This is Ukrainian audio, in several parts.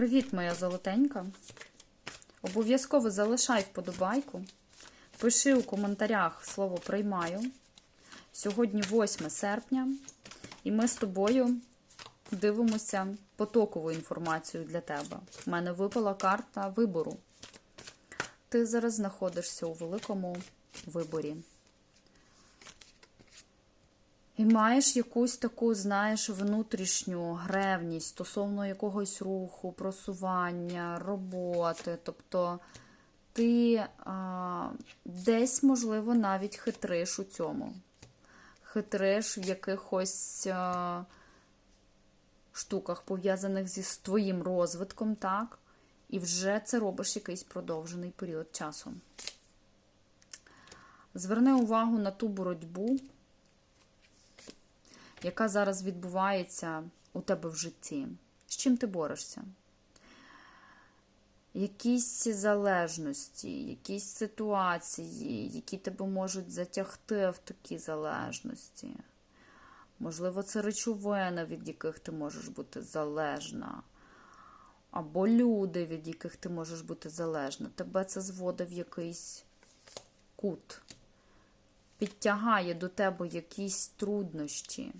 Привіт, моя золотенька. Обов'язково залишай вподобайку. Пиши у коментарях слово приймаю. Сьогодні 8 серпня, і ми з тобою дивимося потокову інформацію для тебе. У мене випала карта вибору. Ти зараз знаходишся у великому виборі. І маєш якусь таку, знаєш, внутрішню гревність стосовно якогось руху, просування, роботи. Тобто ти а, десь, можливо, навіть хитриш у цьому. Хитриш в якихось а, штуках, пов'язаних зі твоїм розвитком, так? І вже це робиш якийсь продовжений період часу. Зверни увагу на ту боротьбу яка зараз відбувається у тебе в житті. З чим ти борешся? Якісь залежності, якісь ситуації, які тебе можуть затягти в такі залежності. Можливо, це речовина, від яких ти можеш бути залежна. Або люди, від яких ти можеш бути залежна. Тебе це зводить в якийсь кут. Підтягає до тебе якісь труднощі.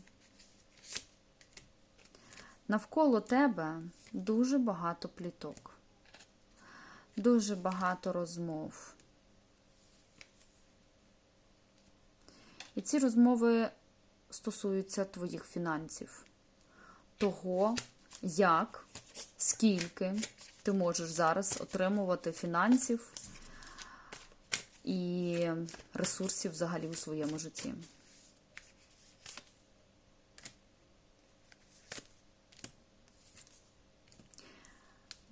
Навколо тебе дуже багато пліток, дуже багато розмов. І ці розмови стосуються твоїх фінансів, того, як, скільки ти можеш зараз отримувати фінансів і ресурсів взагалі у своєму житті.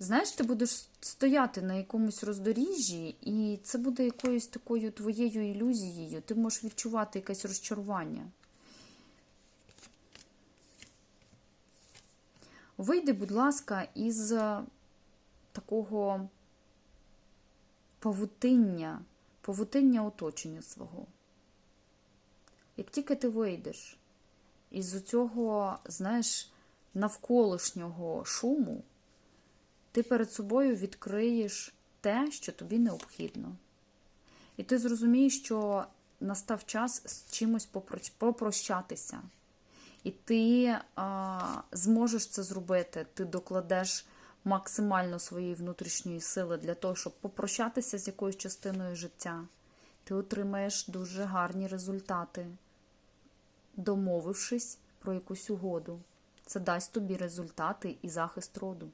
Знаєш, ти будеш стояти на якомусь роздоріжжі, і це буде якоюсь такою твоєю ілюзією. Ти можеш відчувати якесь розчарування. Вийди, будь ласка, із такого павутиння, павутиння оточення свого. Як тільки ти вийдеш із цього, знаєш, навколишнього шуму, ти перед собою відкриєш те, що тобі необхідно. І ти зрозумієш, що настав час з чимось попрощатися. І ти а, зможеш це зробити, ти докладеш максимально своєї внутрішньої сили для того, щоб попрощатися з якоюсь частиною життя. Ти отримаєш дуже гарні результати, домовившись про якусь угоду. Це дасть тобі результати і захист роду.